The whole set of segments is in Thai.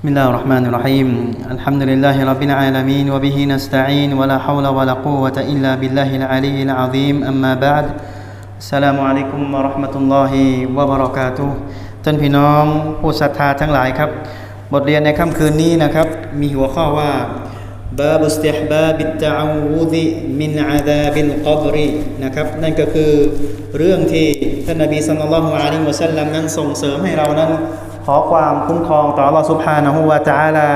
بسم الله الرحمن الرحيم الحمد لله رب العالمين وبه نستعين ولا حول ولا قوة إلا بالله العلي العظيم أما بعد السلام عليكم ورحمة الله وبركاته ท่านพี่น้องผู้ศรัทธาทั้งหลายครับ บทเรียนในค่ำคืนนี้นะครับ มีหัวข้อว่า บาบุสติฮบาบิตตะอูดิมินอาดาบิลกับรินะครับ นั่นก็คือเรื่องที่ท่านนบีสัลลัลลอฮุอะลัยฮิวะสัลลัมนั้นส่งเสริมให้เรานั้น ขอความคุ้มครองต่อเราสุภานะฮูวาจาลา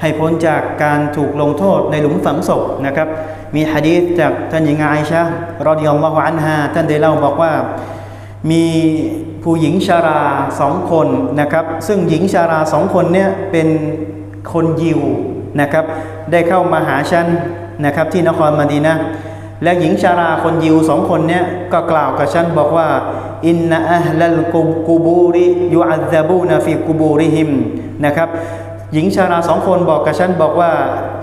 ให้พ้นจากการถูกลงโทษในหลุมฝังศพนะครับ มีฮะดีษจากท่านหญิงไอชะรอดิยัลลอฮุอันฮาท่านได้เล่าบอกว่า มีผู้หญิงชาราสองคนนะครับ ซึ่งหญิงชาราสองคนเนี่ยเป็นคนยิวนะครับ ได้เข้ามาหาฉันนะครับที่นครมาดีนะและหญิงชาราคนยิวสองคนเนี่ยก็กล่าวกับฉันบอกว่า อินนะอัลลัลกูบูริยูอัซซาบูนาฟิกูบูริฮิมนะครับหญิงชาราสองคนบอกกับฉันบอกว่า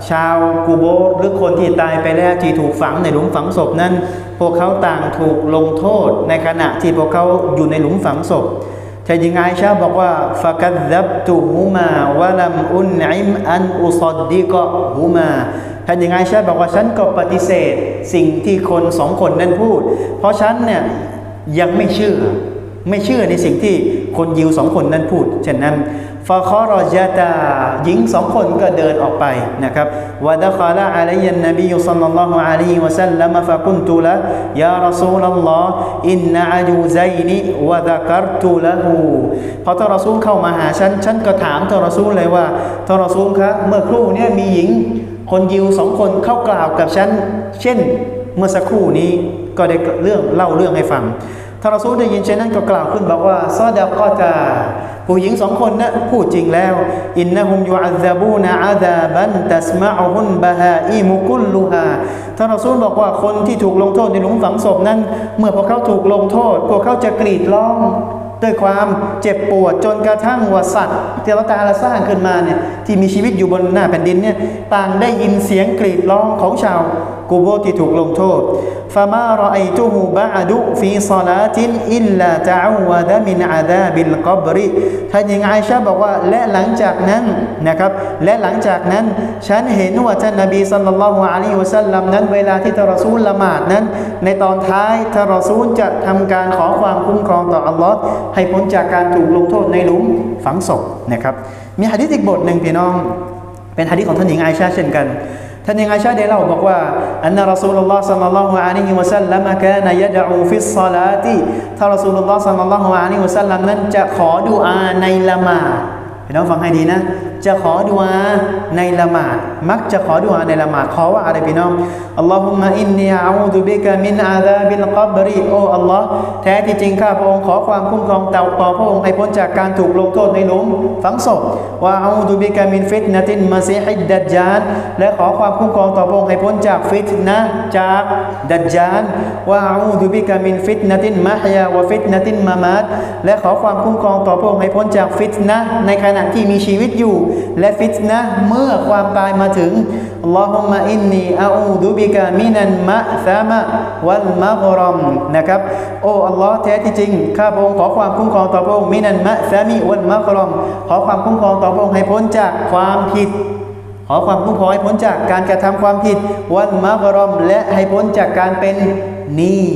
ชาวกูโบหรือคนที่ตายไปแล้วที่ถูกฝังในหลุมฝังศพนั้น พวกเขาต่างถูกลงโทษในขณะที่พวกเขาอยู่ในหลุมฝังศพแต่หญิงไอชาบอกว่าฟะกัดดับตุฮูมาวะลัมอุนอิมอันอุซดดิกะฮูมาท่านหญิงไอชาบอกว่าฉันก็ปฏิเสธสิ่งที่คนสองคนนั้นพูด เพราะฉันเนี่ย ยังไม่เชื่อ ไม่เชื่อในสิ่งที่คนยิวสองคนนั้นพูดเช่นนั้นฟาคอรอจาตาหญิงสองคนก็เดินออกไปนะครับวะดะคาละอะลัยยันนบีสัลลัลลอฮุอะลัยฮิวะสัลลัมฟะกุนตุละยารอซูลัลลอฮ์อินนะอะจูซัยนิวะดะกัรตุละฮูพอท่านรอซูลเข้ามาหาฉัน ฉันก็ถามท่านรอซูลเลยว่าท่านรอซูลครับเมื่อครู่เนี่ยมีหญิง คนยิวสองคนเข้ากล่าวกับฉัน เช่นเมื่อสักครู่นี้ ก็ได้เรื่องเล่าเรื่องให้ฟังท่านรอซูลได้ยินเช่นนั้นก็กล่าวขึ้นบอกว่าซอดะกอตาผู้หญิงสองคนนะพูดจริงแล้วอินนะฮุมยูอัซาบูนะอาซาบันตัสมาอุฮุนบะฮาอิมุกุลลูฮาท่านรอซูลบอกว่าคนที่ถูกลงโทษในหลุมฝังศพนั้น เมื่อพวกเขาถูกลงโทษ พวกเขาจะกรีดร้องด้วยความเจ็บปวดจนกระทั่งว่าสัตว์ที่เราตาละสร้างขึ้นมาเนี่ยที่มีชีวิตอยู่บนหน้าแผ่นดินเนี่ยต่างได้ยินเสียงกรีดร้องของชาว กูโบที่ถูกลงโทษฟามารอไอตุฮูบะอดุฟีซาลาตินอิลลาตะอวะดะมินอาดาบิลกับริท่านหญิงไอชาบอกว่าและหลังจากนั้นนะครับและหลังจากนั้น ฉันเห็นว่าท่านนบีสัลลัลลอฮุอะลัยฮิวะสัลลัมนั้นเวลาที่ทารซูลละหมาดนั้น ในตอนท้ายทารซูลจะทำการขอความคุ้มครองต่ออัลลอฮ์ให้พ้นจากการถูกลงโทษในหลุมฝังศพนะครับมีหะดีษอีกบทหนึ่งพี่น้อง เป็นหะดีษของท่านหญิงไอชาเช่นกัน ท่านหญิงไอชาได้เล่าบอกว่า อันนรอซูลุลลอฮ์สัลลัลลอฮุอะลัยฮิวะสัลลัมกานยะดะอูฟิศศอลาติท่านรอซูลุลลอฮ์สัลลัลลอฮุอะลัยฮิวะสัลลัมนั้นจะขอดุอาในละหมาดพี่น้องฟังให้ดีนะ จะขอดุอาในละหมาดมักจะขอดุอาในละหมาดขอว่าอะไรพี่น้องอัลลอฮุมะอินนีอาอูดุบิกะมินอาซาบิลกับริโออัลลอฮ์แท้ที่จริงข้าพระองค์ขอความคุ้มครองต่อต่อพระองค์ให้พ้นจากการถูกลงโทษในหลุมฝังศพว่าอาอูดุบิกะมินฟิตนะตินมาซีฮิดดัจจานและขอความคุ้มครองต่อพระองค์ให้พ้นจากฟิตนะจากดัจจานว่าอาอูดุบิกะมินฟิตนะตินมะฮยาวะฟิตนะตินมามาตและขอความคุ้มครองต่อพระองค์ให้พ้นจากฟิตนะในขณะที่มีชีวิตอยู่และฟิตนะเมื่อความตายมาถึงอัลลอฮุมะอินนีอาอูดุบิกะมินันมะซามะวัลมะกรอมนะครับโอ้อัลลอฮ์แท้ที่จริงข้าพระองค์ขอความคุ้มครองต่อพระองค์มินันมะซามิวัลมะกรอมขอความคุ้มครองต่อพระองค์ให้พ้นจากความผิดขอความคุ้มครองให้พ้นจากการกระทำความผิดวันมะกรอม และให้พ้นจากการเป็นหนี้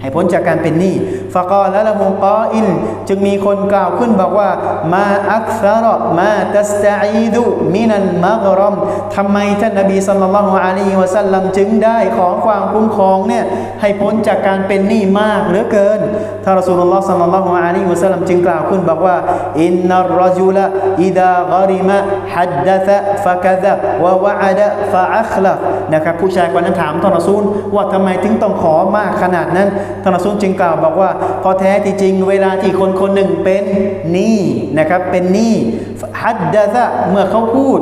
ให้พ้นจากการเป็นหนี้ฟะกอละละฮุกออิน จึงมีคนกล่าวขึ้นบอกว่ามาอักซารมาตัสตะอีดุมินันมะกรอมทำไมท่านนบีสัลลัลลอฮุอะลัยฮิวะสัลลัมจึงได้ขอความคุ้มครองเนี่ยให้พ้นจากการเป็นหนี้มากเหลือเกินท่านรอซูลุลลอฮ์สัลลัลลอฮุอะลัยฮิวะสัลลัมจึงกล่าวขึ้นบอกว่าอินนัรรจุลอิดากริมะฮัดดะซะฟะกะซะวะวะอะดะฟะอัคละนะครับผู้ชายคนนั้นถามท่านรอซูลว่าทำไมถึงต้องขอมากขนาดนั้นท่านอัสุนจึงกล่าวบอกว่าพอแท้ที่จริงเวลาที่คนคนหนึ่งเป็นหนี้นะครับเป็นหนี้ฮัดดะซะเมื่อเขาพูด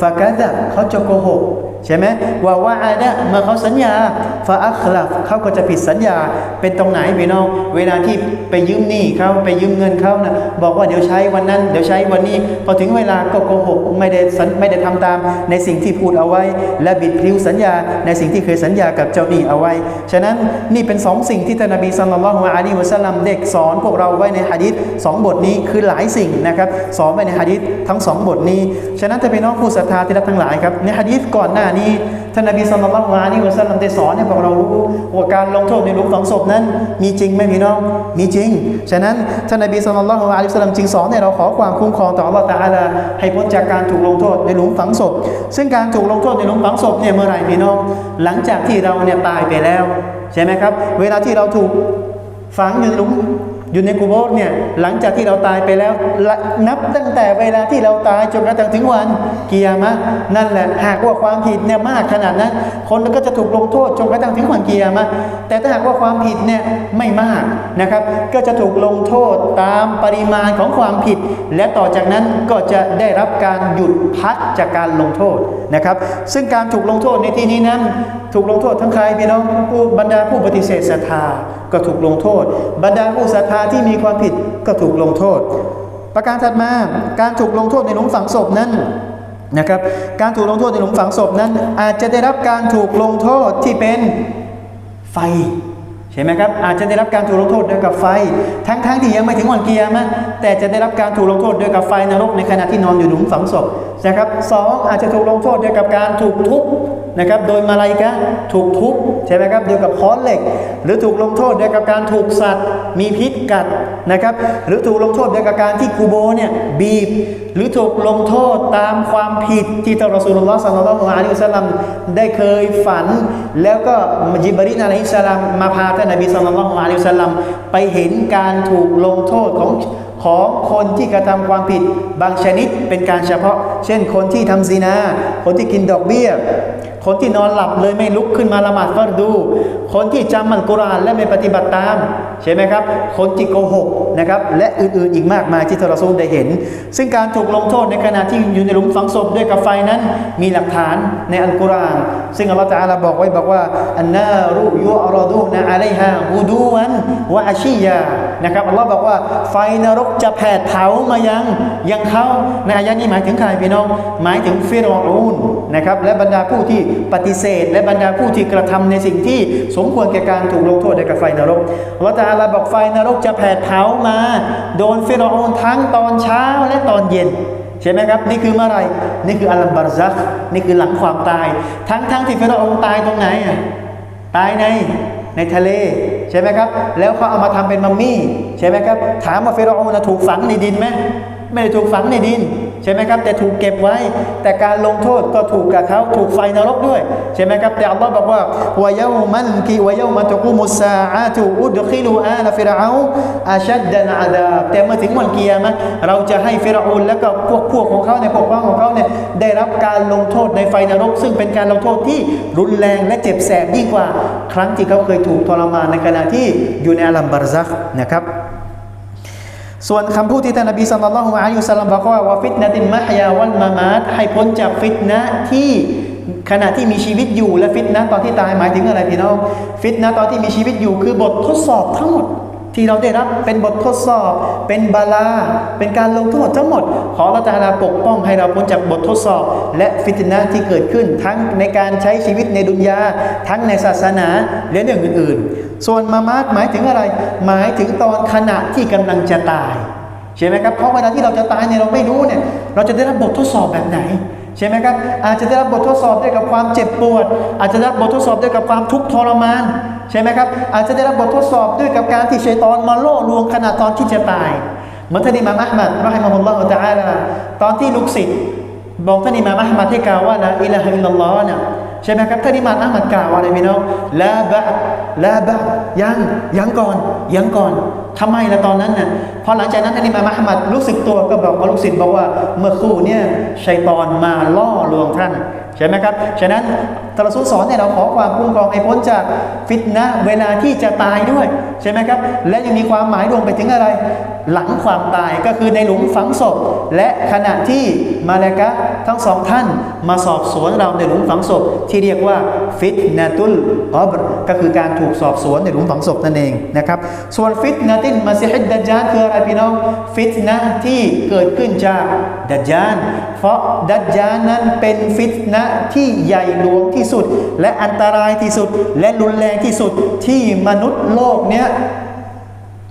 ฟากะซะเขาจะโกหก ใช่ไหมว่าว่าอาดะเมื่อเขาสัญญาฟาอัคลัฟเขาก็จะผิดสัญญาเป็นตรงไหนพี่น้อง เวลาที่ไปยืมหนี้เขาไปยืมเงินเขานะบอกว่าเดี๋ยวใช้วันนั้น เดี๋ยวใช้วันนี้ พอถึงเวลาก็โกหกไม่ได้สัญไม่ได้ทำตามในสิ่งที่พูดเอาไว้ และบิดพลิ้วสัญญาในสิ่งที่เคยสัญญากับเจ้าหนี้เอาไว้ ฉะนั้นนี่เป็นสองสิ่งที่ท่านนบีสัลลัลลอฮุอะลัยฮิวะสัลลัมเด็กสอนพวกเราไว้ในหะดีษสองบทนี้คือหลายสิ่งนะครับสอนไว้ในหะดีษทั้งสองบทนี้ ฉะนั้นถ้าเป็นน้องผู้ศรัทธาที่รักทั้งหลายครับในหะดีษก่อนหน้านี้ท่านนบีสัลลัลลอฮุอะลัยฮิวะสัลลัมได้สอนให้พวกเรารู้ว่าการลงโทษในหลุมฝังศพนั้น มีจริงไหมพี่น้องมีจริง ฉะนั้นท่านนบีสัลลัลลอฮุอะลัยฮิวะสัลลัมจึงสอนให้เราขอความคุ้มครองต่ออัลลอฮฺตาลาให้พ้นจากการถูกลงโทษในหลุมฝังศพ ซึ่งการถูกลงโทษในหลุมฝังศพเนี่ยเมื่อไหร่พี่น้อง หลังจากที่เราเนี่ยตายไปแล้ว ใช่ไหมครับ เวลาที่เราถูกฝังอยู่ในหลุม อยู่ในกุโบร์เนี่ยหลังจากที่เราตายไปแล้วนับตั้งแต่เวลาที่เราตายจนกระทั่งถึงวันเกียร์มะนั่นแหละหากว่าความผิดเนี่ยมากขนาดนั้นคนก็จะถูกลงโทษจนกระทั่งถึงวันเกียร์มะแต่ถ้าหากว่าความผิดเนี่ยไม่มากนะครับ ก็จะถูกลงโทษตามปริมาณของความผิด และต่อจากนั้นก็จะได้รับการหยุดพักจากการลงโทษนะครับ ซึ่งการถูกลงโทษในที่นี้นั้น ถูกลงโทษทั้งใครพี่น้องผู้บรรดาผู้ปฏิเสธศรัทธาก็ถูกลงโทษ บรรดาผู้ศรัทธาที่มีความผิดก็ถูกลงโทษ ประการถัดมาการถูกลงโทษในหลุมฝังศพนั้นนะครับการถูกลงโทษในหลุมฝังศพนั้น อาจจะได้รับการถูกลงโทษที่เป็นไฟใช่ไหมครับอาจจะได้รับการถูกลงโทษด้วยกับไฟ ทั้งๆทที่ยังไม่ถึงวันเกียร์มะแต่จะได้รับการถูกลงโทษด้วยกับไฟนรกในขณะที่นอนอยู่หลุมฝังศพ นะครับสองอาจจะถูกลงโทษเด้วยกับการถูกทุบนะครับโดยมาลายกะถูกทุบใช่ไหมครับเด้วยกับค้อนเหล็ก หรือถูกลงโทษเด้วยกับการถูกสัตว์ มีพิษกัดนะครับหรือถูกลงโทษเด้วยกับการที่กูโบเนี่ยบีบ หรือถูกลงโทษตามความผิดที่ท่านรอสุลลอฮ์สัลลัลลอฮุอะลัยฮิสลลัมได้เคยฝัน แล้วก็มจิบรีลอะลัยฮิสลามมาพาท่านนบีสัลลัลลอฮุอะลัยฮิสลลัมไปเห็นการถูกลงโทษของ ของคนที่กระทำความผิดบางชนิดเป็นการเฉพาะ เช่น คนที่ทำซีนา คนที่กินดอกเบี้ย คนที่นอนหลับเลยไม่ลุกขึ้นมาละหมาดฟัรดู คนที่จำมันกุรานและไม่ปฏิบัติตามใช่ไหมครับ คนที่โกหกนะครับและอื่นๆอีกมากมายที่ทรซูลได้เห็น ซึ่งการถูกลงโทษในขณะที่อยู่ในหลุมฝังศพด้วยกับไฟนั้นมีหลักฐานในอัลกุรอานซึ่งอัลลอฮฺตะอาลาบอกไว้บอกว่าอันนารุยุอรดูนะอะลัยฮาฮูดูวันวะอาชียา นะครับอัลลอฮ์บอกว่าไฟนรกจะแผดเผามายังยังเขาในอายะนี้หมายถึงใครพี่น้อง หมายถึงฟิรออูนนะครับและบรรดาผู้ที่ปฏิเสธ และบรรดาผู้ที่กระทำในสิ่งที่สมควรแก่การถูกลงโทษในกับไฟนรกอัลลอฮฺตาลาบอกไฟนรกจะแผดเผามา โดนฟิรออูนทั้งตอนเช้าและตอนเย็นใช่ไหมครับ นี่คือเมื่อไรนี่คืออัลลัมบารซักนี่คือหลังความตาย ทั้งทั้งที่ฟิรออูนตายตรงไหนอะตายในในทะเล ใช่ไหมครับ แล้วเขาเอามาทำเป็นมัมมี่ใช่ไหมครับ ถามว่าฟิรออูนถูกฝังในดินไหมไม่ได้ถูกฝังในดิน ใช่ไหมครับ แต่ถูกเก็บไว้ แต่การลงโทษก็ถูกกับเขาถูกไฟนรกด้วย ใช่ไหมครับ แต่อัลลอฮ์บอกว่าวะยามันกีวะยามันตะกุมุสาอาตุอุดคิลูอาลฟิรเอาอาชัดดันอาดาบแต่เมื่อถึงวันเกียร์มะเราจะให้ฟิรเอาและก็พวกพวกของเขาในพวกพ้องของเขาเนี่ยได้รับการลงโทษในไฟนรก ซึ่งเป็นการลงโทษที่รุนแรงและเจ็บแสบยิ่งกว่า ครั้งที่เขาเคยถูกทรมานในขณะที่อยู่ในอัลลัมบารซักนะครับ ส่วนคำพูดที่ท่านนบีสัลลัลลอฮุอะลัยฮิวสัลลัมบอกว่าว่าฟิตนะตินมะฮยาวันมามาตให้พ้นจากฟิตนะที่ขณะที่มีชีวิตอยู่และฟิตนะตอนที่ตายหมายถึงอะไรพี่น้องฟิตนะตอนที่มีชีวิตอยู่คือบททดสอบทั้งหมด ที่เราได้รับเป็นบททดสอบ เป็นบาลา เป็นการลงโทษทั้งหมด ขอราจะลาปกป้องให้เราพ้นจากบททดสอบ และฟิตนะที่เกิดขึ้นทั้งในการใช้ชีวิตในดุนยา ทั้งในศาสนาและเรื่องอื่น ๆ ส่วนมามาตหมายถึงอะไร หมายถึงตอนขณะที่กำลังจะตายใช่ไหมครับเพราะเวลาที่เราจะตายเนี่ยเราไม่รู้เนี่ยเราจะได้รับบททดสอบแบบไหน ใช่ไหมครับ อาจจะได้รับบททดสอบด้วยกับความเจ็บปวด อาจจะได้รับบททดสอบด้วยกับความทุกข์ทรมาน ใช่ไหมครับ อาจจะได้รับบททดสอบด้วยกับการที่ชัยตอนมาล่อลวงขณะตอนที่จะตายเหมือนท่านอิมามอัลมัดรอฮิมะฮุลลอฮุตะอาลาตอนที่ลูกศิษย์บอกท่านอิมามอัลมัดให้กล่าวว่าละอิลาฮะอิลลัลลอฮ์เนี่ยใช่ไหมครับท่านอิมามอัลมัดกล่าวว่าอะไรพี่น้องลาบะลาบะยังยังก่อนยังก่อน ทำไมละตอนนั้นน่ะพอหลังจากนั้นท่านอิมามอัลมัดรู้สึกตัวก็บอกกับลูกศิษย์บอกว่าเมื่อคู่เนี่ยชัยตอนมาล่อลวงท่านใช่ไหมครับฉะนั้นตรัสุสอนเนี่ยเราขอความคุ้มครองให้พ้นจากฟิตนะเวลาที่จะตายด้วยใช่ไหมครับ และยังมีความหมายรวมไปถึงอะไร หลังความตายก็คือในหลุมฝังศพ และขณะที่มาเลกะทั้งสองท่านมาสอบสวนเราในหลุมฝังศพ ที่เรียกว่าฟิตนาตุลอบรก็คือการถูกสอบสวนในหลุมฝังศพนั่นเองนะครับ ส่วนฟิตนาตินมาซิฮิดดัจจานคืออะไรพี่น้องฟิตนะที่เกิดขึ้นจากดัจจานเพราะดัจจานนั้นเป็นฟิตนะที่ใหญ่หลวงที่สุด และอันตรายที่สุด และรุนแรงที่สุดที่มนุษย์โลกเนี้ย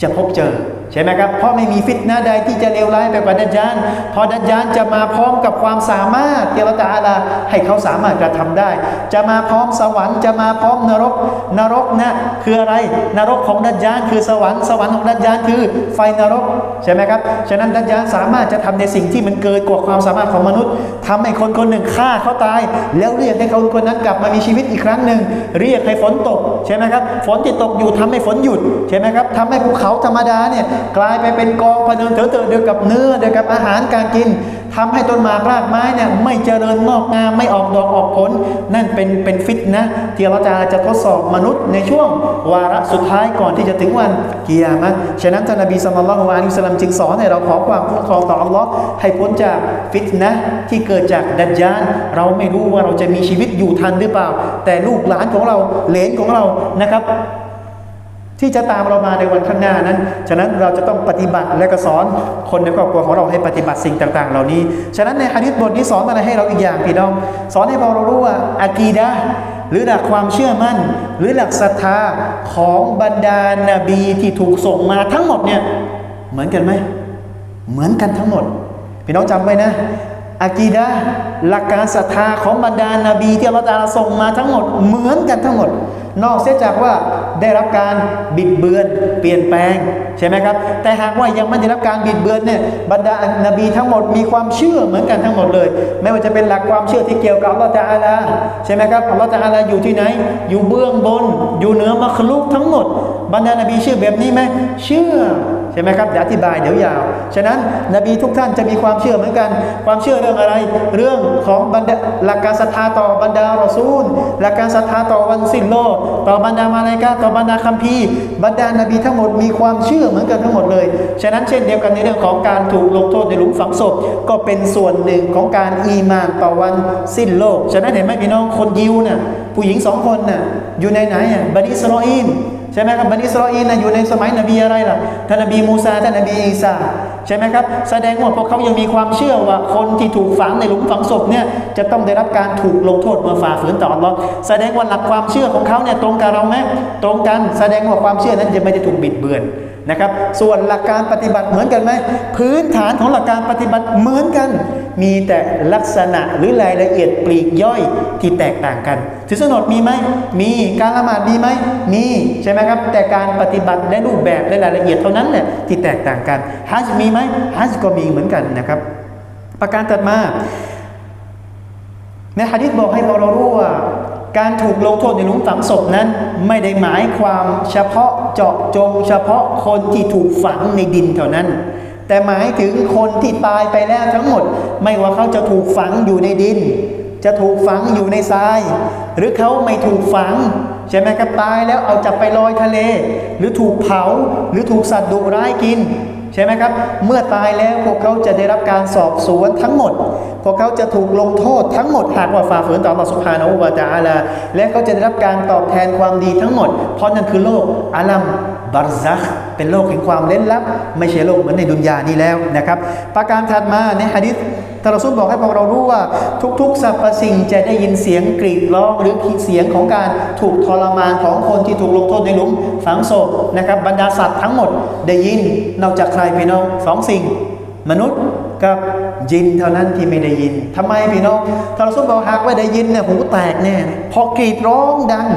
จะพบเจอใช่ไหมครับ เพราะไม่มีฟิตนะห์ใดที่จะเลวร้ายไปกว่าดัจจานเพราะดัจจานจะมาพร้อมกับความสามารถเทวตาอาลาให้เขาสามารถกระทำได้ จะมาพร้อมสวรรค์จะมาพร้อมนรก นรกนะคืออะไร นรกของดัจจานคือสวรรค์ สวรรค์ของดัจจานคือไฟนรก ใช่ไหมครับ ฉะนั้นดัจจาสามารถจะทำในสิ่งที่มันเกินกว่าความสามารถของมนุษย์ทำให้คนคนหนึ่งฆ่าเขาตาย แล้วเรียกให้คนคนนั้นกลับมามีชีวิตอีกครั้งหนึ่งเรียกให้ฝนตกใช่ไหมครับฝนที่ตกอยู่ทำให้ฝนหยุดใช่ไหมครับทำให้ภูเขาธรรมดาเนี่ยกลายไปเป็นกองพเนินเถอะเถอะเดียวกับเนื้อเดียวกับอาหารการกินทำให้ต้นหมากรากไม้เนี่ยไม่เจริญงอกงามไม่ออกดอกออกผล นั่นเป็นเป็นฟิตนะที่เราจะจะทดสอบมนุษย์ในช่วง วาระสุดท้ายก่อนที่จะถึงวันกิยามะฉะนั้นท่านนบีสัลลัลลอฮุอะลัยฮิสลลัมจึงสอนให้เราขอความคุ้มครองต่ออัลลอฮ์ให้พ้นจากฟิตนะที่เกิดจากดัจจานเราไม่รู้ว่าเราจะมีชีวิตอยู่ทันหรือเปล่า แต่ลูกหลานของเราเหลนของเรานะครับ ที่จะตามเรามาในวันข้างหน้านั้น ฉะนั้นเราจะต้องปฏิบัติและก็สอนคนในครอบครัวของเราให้ปฏิบัติสิ่งต่าง ๆ เหล่านี้ ฉะนั้นในฮะดิษบทนี้สอนอะไรให้เราอีกอย่างพี่น้อง สอนให้เรารู้ว่าอากีดะหรือหลักความเชื่อมั่น หรือหลักศรัทธาของบรรดานาบีที่ถูกส่งมาทั้งหมดเนี่ยเหมือนกันไหมเหมือนกันทั้งหมด พี่น้องจำไว้นะอากีดะหลักการศรัทธาของบรรดานาบีที่อัลลอฮฺตะส่งมาทั้งหมด เหมือนกันทั้งหมด นอกเสียจากว่าได้รับการบิดเบือนเปลี่ยนแปลงใช่ไหมครับ แต่หากว่ายังไม่ได้รับการบิดเบือนเนี่ยบรรดานาบีทั้งหมดมีความเชื่อเหมือนกันทั้งหมดเลย ไม่ว่าจะเป็นหลักความเชื่อที่เกี่ยวกับอัลลอฮฺตะอาลาใช่ไหมครับอัลลอฮฺตะอาลาอยู่ที่ไหน อยู่เบื้องบน อยู่เหนือมัคลุกทั้งหมด บรรดานาบีเชื่อแบบนี้ไหมเชื่อ ใช่ไหมครับเดี๋ยวอธิบายเดี๋ยวยาว ฉะนั้นนบีทุกท่านจะมีความเชื่อเหมือนกัน ความเชื่อเรื่องอะไร เรื่องของบรรดาหลักการศรัทธาต่อบรรดารอซูล หลักการศรัทธาต่อวันสิ้นโลก ต่อบรรดามาลายกาต่อบรรดาคัมภีร์บรรดานบีทั้งหมดมีความเชื่อเหมือนกันทั้งหมดเลย ฉะนั้นเช่นเดียวกันในเรื่องของการถูกลงโทษในหลุมฝังศพ ก็เป็นส่วนหนึ่งของการอีมานต่อวันสิ้นโลก ฉะนั้นเห็นไหมพี่น้องคนยิวน่ะผู้หญิงสองคนน่ะอยู่ในไหนอะบันิสรออีน ช่ไหมครับบันิสรออีนนะอยู่ในสมัยนบีอะไรล่ะท่านนบีมูซาท่านนบีอีสาใช่ไหมครับ แสดงว่าพวกเขายังมีความเชื่อว่าคนที่ถูกฝังในหลุมฝังศพเนี่ยจะต้องได้รับการถูกลงโทษเมื่อฝ่าฝืนต่ออัลลอแสดงว่าหลักความเชื่อของเขาเนี่ยตรงกับเราไหมตรงกันแสดงว่าความเชื่อนั้นจะไม่ได้ถูกบิดเบือนนะครับ ส่วนหลักการปฏิบัติเหมือนกันไหมพื้นฐานของหลักการปฏิบัติเหมือนกัน มีแต่ลักษณะหรือรายละเอียดปลีกย่อยที่แตกต่างกันถือสนดมีไหมมีการละหมาดมีไหมมีใช่ไหมครับ แต่การปฏิบัติและรูปแบบและรายละเอียดเท่านั้นแหละที่แตกต่างกันฮัจมีไหมฮัจก็มีเหมือนกันนะครับ ประการถัดมา ในฮะดิษบอกให้เรารู้ว่าการถูกลงโทษในหลุมฝังศพนั้น ไม่ได้หมายความเฉพาะเจาะจง เฉพาะคนที่ถูกฝังในดินเท่านั้น แต่หมายถึงคนที่ตายไปแล้วทั้งหมด ไม่ว่าเขาจะถูกฝังอยู่ในดิน จะถูกฝังอยู่ในทราย หรือเขาไม่ถูกฝังใช่ไหมครับตายแล้วเอาจับไปลอยทะเล หรือถูกเผาหรือถูกสัตว์ดุร้ายกินใช่ไหมครับ เมื่อตายแล้วพวกเขาจะได้รับการสอบสวนทั้งหมด พวกเขาจะถูกลงโทษทั้งหมดหากว่าฝ่าฝืนต่ออัลลอสุบฮานาอูวาตะอาลาและเขาจะได้รับการตอบแทนความดีทั้งหมด เพราะนั่นคือโลกอาลัมบารซัก เป็นโลกแห่งความเล่นลับ ไม่ใช่โลกเหมือนในดุนยานี้แล้วนะครับ ประการถัดมาในฮะดิษทานรอซูลบอกให้พวกเรารู้ว่าทุกๆสรรพสิ่งจะได้ยินเสียงกรีดร้องหรือเสียงของการถูกทรมานของคนที่ถูกลงโทษในหลุมฝังศพนะครับบรรดาสัตว์ทั้งหมดได้ยินนอกจากใครพี่น้องสองสิ่ง มนุษย์ กับยินเท่านั้นที่ไม่ได้ยินทำไมพี่น้องท่านรอซูลบอกหากว่าได้ยินเนี่ยหูแตกแน่พอกรีดร้องดัง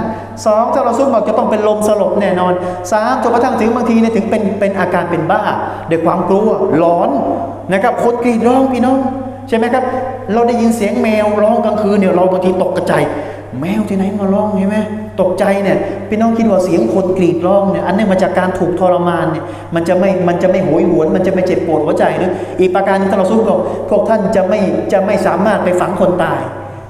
สองท่านรอซูลบอกจะต้องเป็นลมสลบแน่นอนสามจนกระทั่งถึงบางทีเนี่ยถึงเป็นเป็นอาการเป็นบ้าด้วยความกลัวหลอนนะครับคนกรีดร้องพี่น้อง ใช่ไหมครับ เราได้ยินเสียงแมวร้องกลางคืนเนี่ยเราบางทีตกกระจาย แมวที่ไหนมาร้องใช่ไหมตกใจเนี่ยพี่น้องคิดว่าเสียงคนกรีดร้องเนี่ยอันนี้มาจากการถูกทรมานเนี่ยมันจะไม่มันจะไม่โหยหวน มันจะไม่เจ็บปวดหัวใจหรืออีกประการนึงถ้าเราสู้บอกพวกท่านจะไม่จะไม่สามารถไปฝังคนตาย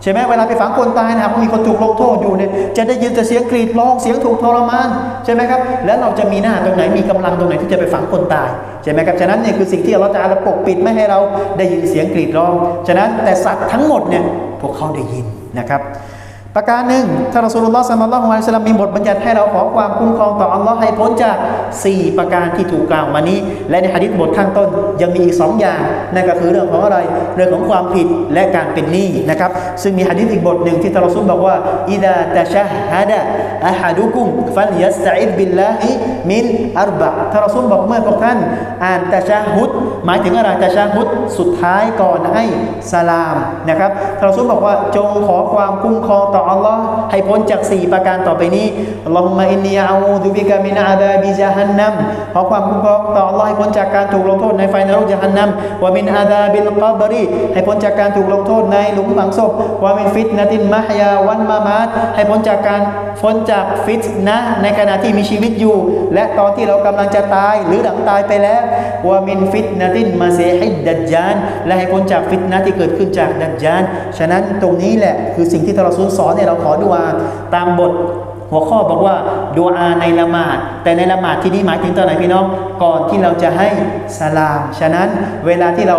ใช่ไหมเวลาไปฝังคนตายนะครับมีคนถูกลงโทษอยู่เนี่ยจะได้ยินแต่เสียงกรีดร้องเสียงถูกทรมานใช่ไหมครับแล้วเราจะมีหน้าตรงไหนมีกำลังตรงไหนที่จะไปฝังคนตายใช่ไหมครับฉะนั้นเนี่ยคือสิ่งที่เราจะปกปิดไม่ให้เราได้ยินเสียงกรีดร้อง ฉะนั้นแต่สัตว์ทั้งหมดเนี่ยพวกเขาได้ยินนะครับ ประการหนึ่งท่านรอสูลุลลอฮ์สัลลัลลอฮุอะลัยฮิวะซัลลัมมีบทบัญญัติให้เราขอความคุ้มครองต่ออัลลอฮ์ให้พ้นจาก 4 ประการที่ถูกกล่าวมานี้ และในหะดิษบทข้างต้นยังมีอีก 2 อย่างนั่นก็คือเรื่องของอะไรเรื่องของความผิดและการเป็นหนี้นะครับ ซึ่งมีหะดิษอีกบทหนึ่งที่ท่านรอสูลบอกว่าอิดาตะชะฮะดะอะฮัดุกุมฟัลยัสตะอิดบิลลาฮิมินอัรบะท่านรอสูลบอกเมื่อพวกท่าน อ่านตะชะฮุดหมายถึงอะไรตะชะฮุดสุดท้ายก่อนให้สลามนะครับท่านรอสูลบอกว่าจงขอความคุ้มครองต่ออัลลอฮ์ให้พ้นจาก 4 ประการต่อไปนี้อัลลอฮุมะอินนีอาอูดุบิกะมินอาดาบิจาฮันนัมขอความคุ้มครองต่ออัลลอฮ์ให้พ้นจากการถูกลงโทษในไฟนรกจาฮันนัมวะมินอาดาบิลกับรีให้พ้นจากการถูกลงโทษในหลุมฝังศพวะมินฟิตนะตินมะฮยาวันมามาตให้พ้นจากการพ้นจากฟิตนะในขณะที่มีชีวิตอยู่ และตอนที่เรากำลังจะตายหรือหลังตายไปแล้ววะมินฟิตนะตินมาเซฮิดดัจจานและให้พ้นจากฟิตนะที่เกิดขึ้นจากดัจจานฉะนั้นตรงนี้แหละคือสิ่งที่ทารอซูลสอนเนี่ยเราขอดุอาตามบทหัวข้อบอกว่าดูอาในละหมาด แต่ในละหมาดที่นี่หมายถึงตอนไหนพี่น้อง ก่อนที่เราจะให้สลาม ฉะนั้นเวลาที่เรา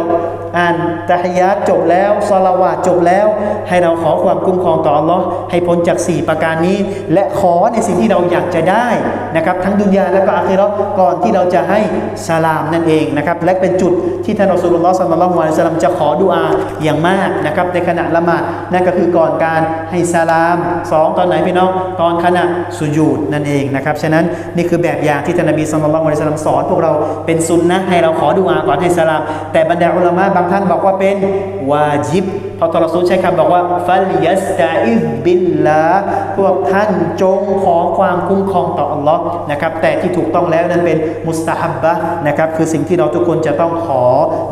อ่านตะฮิยาจบแล้วซอลาวาจบแล้ว ให้เราขอความคุ้มครองต่ออัลลอฮ์ให้พ้นจาก 4 ประการนี้ และขอในสิ่งที่เราอยากจะได้นะครับ ทั้งดุนยาและก็อาคิเราะห์ก่อนที่เราจะให้สลามนั่นเองนะครับ และเป็นจุดที่ท่านอัสลุลลอฮ์สัลลัลลอฮุอะลัยฮิวะซัลลัมจะขอดุอาอย่างมากนะครับ ในขณะละหมาดนั่นก็คือก่อนการให้สลามสองตอนไหนพี่น้องตอนขณะสุญูดนั่นเองนะครับฉะนั้นนี่คือแบบอย่างที่ท่านนบีสัลลัลลอฮุอะลัยฮิวะซัลลัมสอนพวกเราเป็นซุนนะให้เราขอดุอาก่อนให้สลาม แต่บรรดาอุลามะบางท่านบอกว่าเป็นวาจิบพราะตรอซูลใช้คำบอกว่าฟัลยัสตาอิซบิลลาพวกท่านจงขอความคุ้มครองต่ออัลลอฮ์นะครับแต่ที่ถูกต้องแล้วนั้นเป็นมุสตาฮับบะนะครับคือสิ่งที่เราทุกคนจะต้องขอ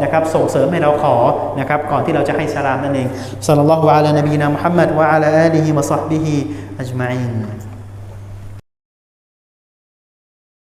นะครับส่งเสริมให้เราขอนะครับก่อนที่เราจะให้สลามนั่นเองสัลลัลลอฮุอะลัยนบีนามุฮัมมัดวะอะลาอาลีฮิวะศอฮบิฮิอัจมาอิน